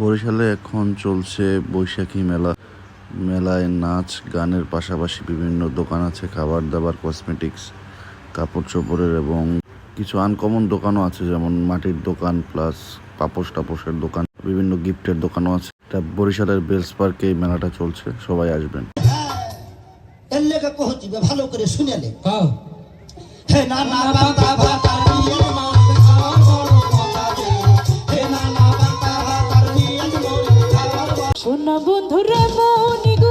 বরিশালে এখন চলছে বৈশাখী মেলা মেলায় নাচ গানের পাশাপাশি বিভিন্ন দোকান আছে খাবার দাবার কসমেটিক্স কাপড় চোপড়ের এবং কিছু আনকমন দোকানও আছে যেমন মাটির দোকান প্লাস পাপোশ টাপোশের দোকান বিভিন্ন গিফটের দোকানও আছে এটা বরিশালের বেলস পার্কে এই মেলাটা চলছে সবাই আসবেন ভালো করে শুনেলে হ্যাঁ হে না না হে না না বাতা ভাতা নিয়ে খাওয়ার বড় সোনা বন্ধুরা মনি